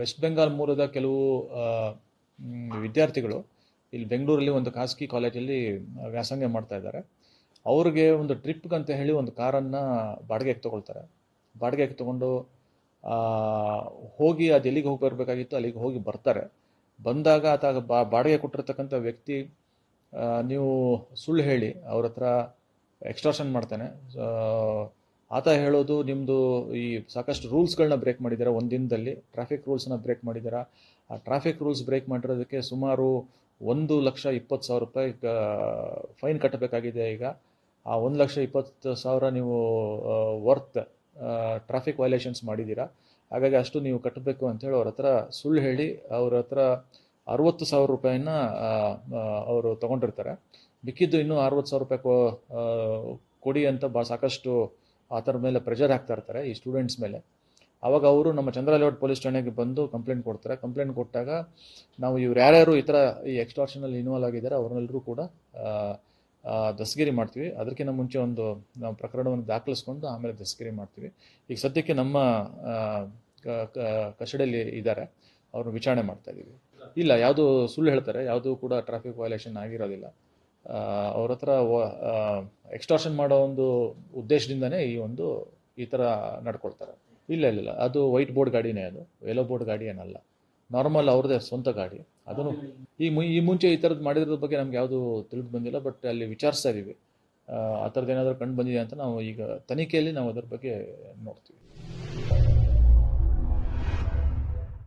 West Bengal ಮೂಲದ ಕೆಲವು ವಿದ್ಯಾರ್ಥಿಗಳು ಇಲ್ಲಿ ಬೆಂಗಳೂರಲ್ಲಿ ಒಂದು ಖಾಸಗಿ ಕಾಲೇಜಲ್ಲಿ ವ್ಯಾಸಂಗ ಮಾಡ್ತಾ ಇದ್ದಾರೆ. ಅವ್ರಿಗೆ ಒಂದು ಟ್ರಿಪ್ಗೆ ಅಂತ ಹೇಳಿ ಒಂದು ಕಾರನ್ನು ಬಾಡಿಗೆಗೆ ತೊಗೊಳ್ತಾರೆ. ಬಾಡಿಗೆಗೆ ತೊಗೊಂಡು ಹೋಗಿ ಅದು ಎಲ್ಲಿಗೆ ಹೋಗಿ ಬರಬೇಕಾಗಿತ್ತು ಅಲ್ಲಿಗೆ ಹೋಗಿ ಬರ್ತಾರೆ. ಬಂದಾಗ ಆತ ಬಾಡಿಗೆ ಕೊಟ್ಟಿರ್ತಕ್ಕಂಥ ವ್ಯಕ್ತಿ ನೀವು ಸುಳ್ಳು ಹೇಳಿ, ಅವ್ರ ಹತ್ರ ಎಕ್ಸ್ಟ್ರಾಷನ್ ಮಾಡ್ತಾನೆ. ಆತ ಹೇಳೋದು ನಿಮ್ಮದು ಈ ಸಾಕಷ್ಟು ರೂಲ್ಸ್ಗಳನ್ನ ಬ್ರೇಕ್ ಮಾಡಿದ್ದೀರಾ? ಒಂದು ದಿನದಲ್ಲಿ ಟ್ರಾಫಿಕ್ ರೂಲ್ಸ್ನ ಬ್ರೇಕ್ ಮಾಡಿದ್ದೀರಾ? ಆ ಟ್ರಾಫಿಕ್ ರೂಲ್ಸ್ ಬ್ರೇಕ್ ಮಾಡಿರೋದಕ್ಕೆ ಸುಮಾರು ಒಂದು ಲಕ್ಷ ಇಪ್ಪತ್ತು ಸಾವಿರ ರೂಪಾಯಿ ಫೈನ್ ಕಟ್ಟಬೇಕಾಗಿದೆ ಈಗ. ಆ ಒಂದು ಲಕ್ಷ ಇಪ್ಪತ್ತು ಸಾವಿರ ನೀವು ವರ್ತ್ ಟ್ರಾಫಿಕ್ ವೈಲೇಷನ್ಸ್ ಮಾಡಿದ್ದೀರಾ? ಹಾಗಾಗಿ ಅಷ್ಟು ನೀವು ಕಟ್ಟಬೇಕು ಅಂತೇಳಿ ಅವ್ರ ಹತ್ರ ಸುಳ್ಳು ಹೇಳಿ, ಅವ್ರ ಹತ್ರ ಅರವತ್ತು ಸಾವಿರ ರೂಪಾಯಿನ ಅವರು ತೊಗೊಂಡಿರ್ತಾರೆ. ಮಿಕ್ಕಿದ್ದು ಇನ್ನೂ ಅರವತ್ತು ಸಾವಿರ ರೂಪಾಯಿ ಕೊಡಿ ಅಂತ ಬಾ ಸಾಕಷ್ಟು ಆ ಥರ ಮೇಲೆ ಪ್ರೆಷರ್ ಹಾಕ್ತಾ ಇರ್ತಾರೆ ಈ ಸ್ಟೂಡೆಂಟ್ಸ್ ಮೇಲೆ. ಆವಾಗ ಅವರು ನಮ್ಮ ಚಂದ್ರಲೇಔಟ್ ಪೊಲೀಸ್ ಠಾಣೆಗೆ ಬಂದು ಕಂಪ್ಲೇಂಟ್ ಕೊಡ್ತಾರೆ. ಕಂಪ್ಲೇಂಟ್ ಕೊಟ್ಟಾಗ ನಾವು ಇವ್ರು ಯಾರ್ಯಾರು ಈ ಥರ ಈ ಎಕ್ಸ್ಟಾರ್ಷನಲ್ಲಿ ಇನ್ವಾಲ್ವ್ ಆಗಿದ್ದಾರೆ ಅವ್ರನ್ನೆಲ್ಲರೂ ಕೂಡ ದಸ್ಗಿರಿ ಮಾಡ್ತೀವಿ. ಅದಕ್ಕಿಂತ ಮುಂಚೆ ಒಂದು ನಾವು ಪ್ರಕರಣವನ್ನು ದಾಖಲಿಸ್ಕೊಂಡು ಆಮೇಲೆ ದಸ್ಗಿರಿ ಮಾಡ್ತೀವಿ. ಈಗ ಸದ್ಯಕ್ಕೆ ನಮ್ಮ ಕಸ್ಟಡಿಯಲ್ಲಿ ಇದ್ದಾರೆ. ಅವ್ರನ್ನ ವಿಚಾರಣೆ ಮಾಡ್ತಾ ಇದ್ದೀವಿ ಇಲ್ಲ, ಯಾವುದು ಸುಳ್ಳು ಹೇಳ್ತಾರೆ, ಯಾವುದೂ ಕೂಡ ಟ್ರಾಫಿಕ್ ವಯೋಲೇಷನ್ ಆಗಿರೋದಿಲ್ಲ. ಅವ್ರ ಹತ್ರ ಎಕ್ಸ್ಟ್ರಾಷನ್ ಮಾಡೋ ಒಂದು ಉದ್ದೇಶದಿಂದನೇ ಈ ಒಂದು ಈ ಥರ ನಡ್ಕೊಳ್ತಾರೆ. ಇಲ್ಲ ಇಲ್ಲ ಅದು ವೈಟ್ ಬೋರ್ಡ್ ಗಾಡಿನೇ ಅದು. ಯೆಲ್ಲೋ ಬೋರ್ಡ್ ಗಾಡಿ ಏನಲ್ಲ. ನಾರ್ಮಲ್ ಅವ್ರದೇ ಸ್ವಂತ ಗಾಡಿ. ಅದನ್ನು ಈ ಮು, ಈ ಮುಂಚೆ ಈ ಥರದ್ದು ಮಾಡಿರೋದ್ರ ಬಗ್ಗೆ ನಮ್ಗೆ ಯಾವುದು ತಿಳಿದು ಬಂದಿಲ್ಲ ಬಟ್ ಅಲ್ಲಿ ವಿಚಾರಿಸ್ತಾ ಇದ್ದೀವಿ ಆ ಥರದ್ದು ಏನಾದರೂ ಕಂಡು ಬಂದಿದೆ ಅಂತ ನಾವು ಈಗ ತನಿಖೆಯಲ್ಲಿ ನಾವು ಅದ್ರ ಬಗ್ಗೆ ನೋಡ್ತೀವಿ.